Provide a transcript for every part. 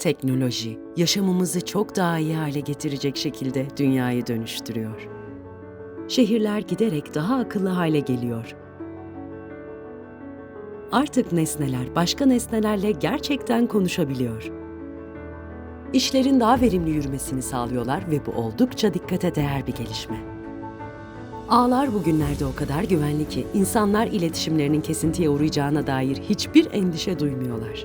Teknoloji, yaşamımızı çok daha iyi hale getirecek şekilde dünyayı dönüştürüyor. Şehirler giderek daha akıllı hale geliyor. Artık nesneler başka nesnelerle gerçekten konuşabiliyor. İşlerin daha verimli yürümesini sağlıyorlar ve bu oldukça dikkate değer bir gelişme. Ağlar bugünlerde o kadar güvenli ki insanlar iletişimlerinin kesintiye uğrayacağına dair hiçbir endişe duymuyorlar.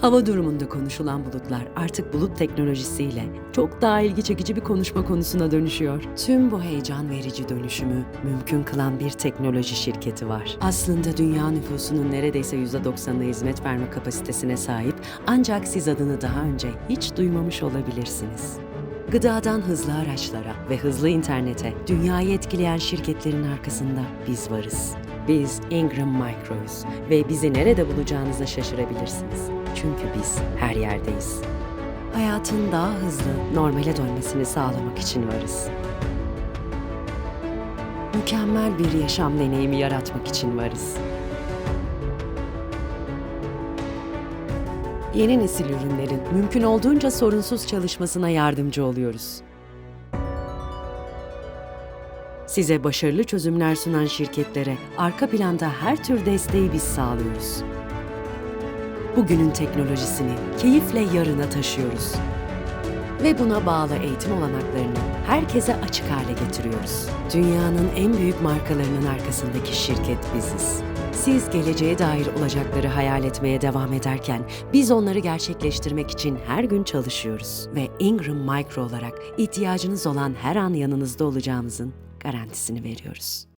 Hava durumunda konuşulan bulutlar artık bulut teknolojisiyle çok daha ilgi çekici bir konuşma konusuna dönüşüyor. Tüm bu heyecan verici dönüşümü mümkün kılan bir teknoloji şirketi var. Aslında dünya nüfusunun neredeyse %90'ına hizmet verme kapasitesine sahip ancak siz adını daha önce hiç duymamış olabilirsiniz. Gıdadan hızlı araçlara ve hızlı internete dünyayı etkileyen şirketlerin arkasında biz varız. Biz Ingram Micro'yuz ve bizi nerede bulacağınıza şaşırabilirsiniz. Çünkü biz her yerdeyiz. Hayatın daha hızlı, normale dönmesini sağlamak için varız. Mükemmel bir yaşam deneyimi yaratmak için varız. Yeni nesil ürünlerin mümkün olduğunca sorunsuz çalışmasına yardımcı oluyoruz. Size başarılı çözümler sunan şirketlere arka planda her tür desteği biz sağlıyoruz. Bugünün teknolojisini keyifle yarına taşıyoruz. Ve buna bağlı eğitim olanaklarını herkese açık hale getiriyoruz. Dünyanın en büyük markalarının arkasındaki şirket biziz. Siz geleceğe dair olacakları hayal etmeye devam ederken biz onları gerçekleştirmek için her gün çalışıyoruz ve Ingram Micro olarak ihtiyacınız olan her an yanınızda olacağımızın garantisini veriyoruz.